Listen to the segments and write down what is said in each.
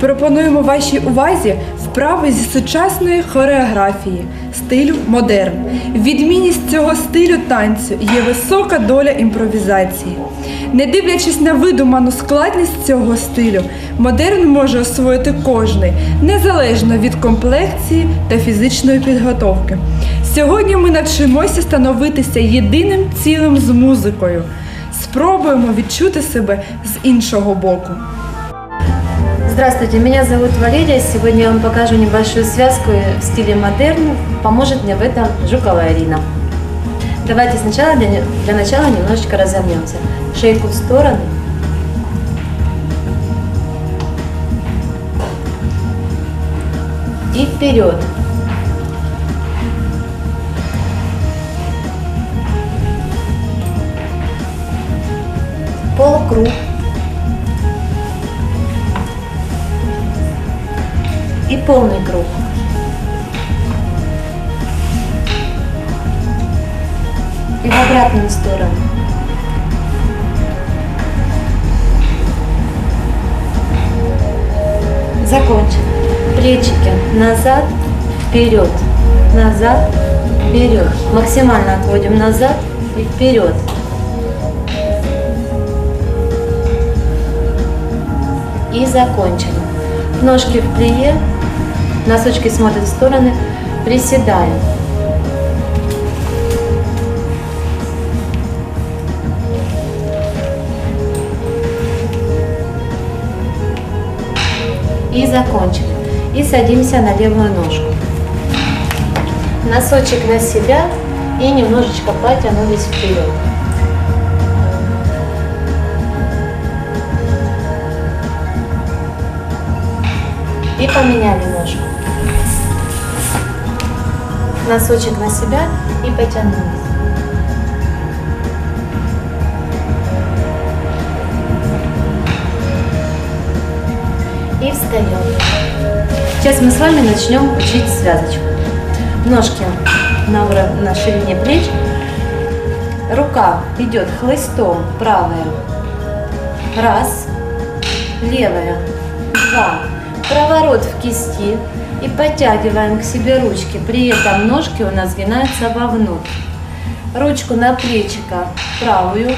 пропонуємо вашій увазі вправи зі сучасної хореографії, стилю модерн. Відмінність цього стилю танцю є висока доля імпровізації. Не дивлячись на видуману складність цього стилю, модерн може освоїти кожний, незалежно від комплекції та фізичної підготовки. Сьогодні ми навчимося становитися єдиним цілим з музикою. Спробуємо відчути себе з іншого боку. Здравствуйте, меня зовут Валерия. Сегодня я вам покажу небольшую связку в стиле модерн. Поможет мне в этом Жукова Ирина. Давайте сначала для, для начала немножечко разомнемся. Шейку в сторону. И вперед. Полукруг. Полный круг. И в обратную сторону. Закончим. Плечики назад, вперед, назад, вперед. Максимально отводим назад и вперед. И закончили. Ножки в плие, носочки смотрят в стороны, приседаем. И закончили. И садимся на левую ножку. Носочек на себя и немножечко потянулись вперед. И поменяли Носочек на себя и потянулись. И встаем. Сейчас мы с вами начнем учить связочку. Ножки на, на ширине плеч. Рука идет хлыстом, правая. Раз. Левая. Два. Проворот в кисти. И подтягиваем к себе ручки. При этом ножки у нас сгинаются вовнутрь. Ручку на плечико правую,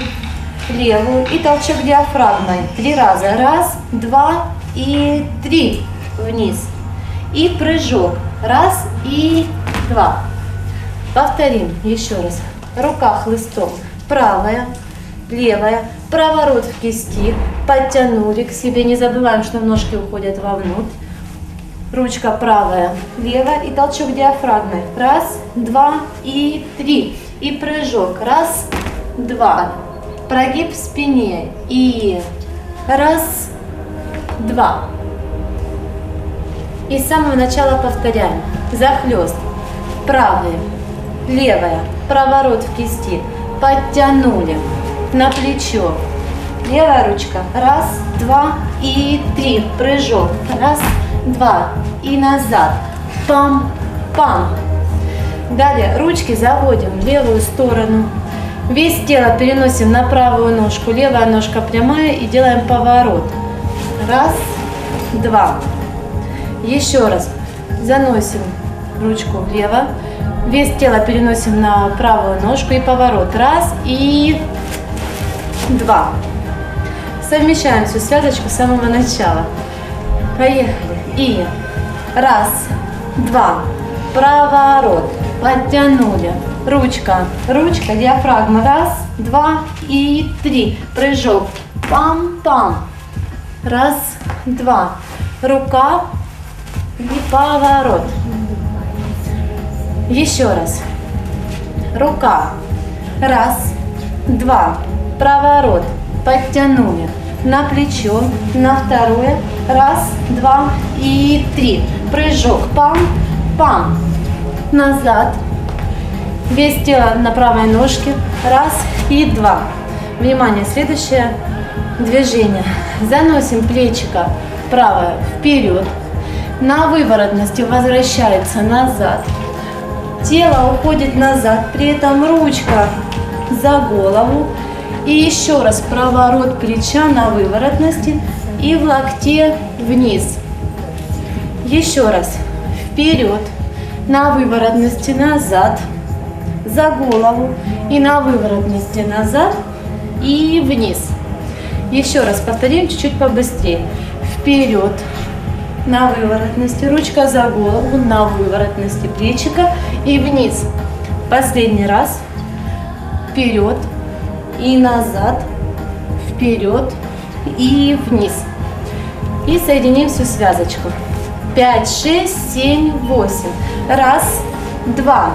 левую и толчок диафрагмой. Три раза. Раз, два и три вниз. И прыжок. Раз и два. Повторим еще раз. Рука хлыстом. Правая, левая. Проворот в кисти. Подтянули к себе. Не забываем, что ножки уходят вовнутрь. Ручка правая, левая и толчок диафрагмой. Раз, два и три. И прыжок. Раз, два. Прогиб в спине. И раз, два. И с самого начала повторяем. Захлест. Правая, левая. Проворот в кисти. Подтянули. На плечо. Левая ручка. Раз, два и три. Прыжок. Раз, два. И назад. Пам, пам. Далее ручки заводим в левую сторону. Весь тело переносим на правую ножку. Левая ножка прямая и делаем поворот. Раз, два. Еще раз. Заносим ручку влево. Вес тела переносим на правую ножку и поворот. Раз и два. Совмещаем всю связочку с самого начала. Поехали. И раз, два, проворот, подтянули. Ручка, ручка, диафрагма. Раз, два и три. Прыжок. Пам-пам. Раз, два. Рука и поворот. Еще раз. Рука. Раз, два. Проворот. Подтянули. На плечо. На второе. Раз, два и три. Прыжок. Пам, пам. Назад. Вес тела на правой ножке. Раз и два. Внимание, следующее движение. Заносим плечико правое вперед. На выворотности возвращается назад. Тело уходит назад, при этом ручка за голову. И еще раз проворот плеча на выворотности и в локте вниз. Еще раз. Вперед. На выворотности назад. За голову. И на выворотности назад. И вниз. Еще раз повторим чуть-чуть побыстрее. Вперед. На выворотности. Ручка за голову. На выворотности плечика. И вниз. Последний раз. Вперед. И назад. Вперед. И вниз. И соединим всю связочку. 5, 6, 7, 8. Раз, два,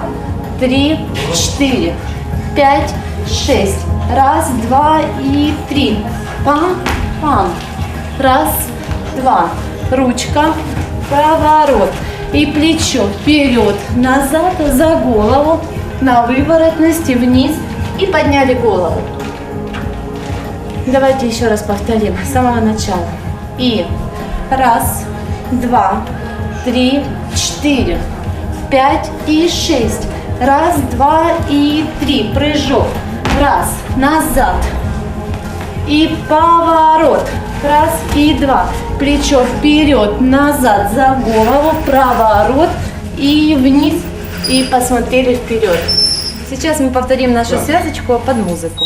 три, четыре, пять, шесть. Раз, два и три. Пам, пам. Раз, два. Ручка, поворот. И плечо вперед, назад, за голову, на выворотности, вниз. И подняли голову. Давайте еще раз повторим с самого начала. И раз, два, три, четыре, пять и шесть. Раз, два и три. Прыжок. Раз, назад. И поворот. Раз и два. Плечо вперед, назад, за голову, проворот и вниз. И посмотрели вперед. Сейчас мы повторим нашу связочку под музыку.